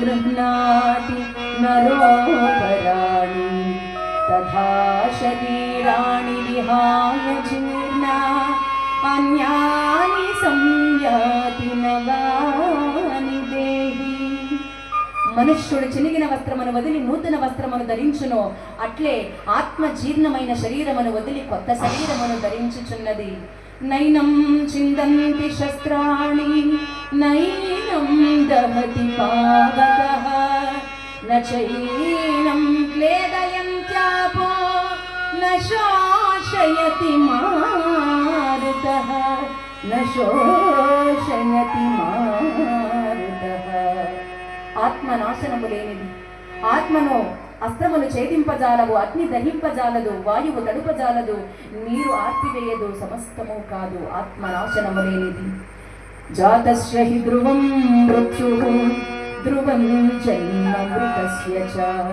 గృహ్ణాతి నరోపరాణి తథా శరీరాణి విహాయ జీర్ణా అన్యాని సంయాతి నవాని దేహి మనుష్యుడు చినిగిన వస్త్రమును వదిలి నూతన వస్త్రమును ధరించును। అట్లే ఆత్మ జీర్ణమైన శరీరమును వదిలి కొత్త శరీరమును ధరించుచున్నది। నైనం చిందంతి శస్త్రాణి నై నైనం దహతి పావకః. నైనం క్లేదయంత్యాపో న శోషయతి మారుతః. న శోషయతి మారుతః. ఆత్మ నాశనము లేనిది. ఆత్మను అస్త్రములు ఛేదింపజాలవు అగ్ని దహింపజాలదు వాయువు తడుపజాలదు నీరు ఆర్పివేయదు సమస్తము కాదు. ఆత్మ నాశనము లేనిది. జాతస్య హి ధ్రువం మృత్యు ధ్రువం జన్మ మృతస్య చ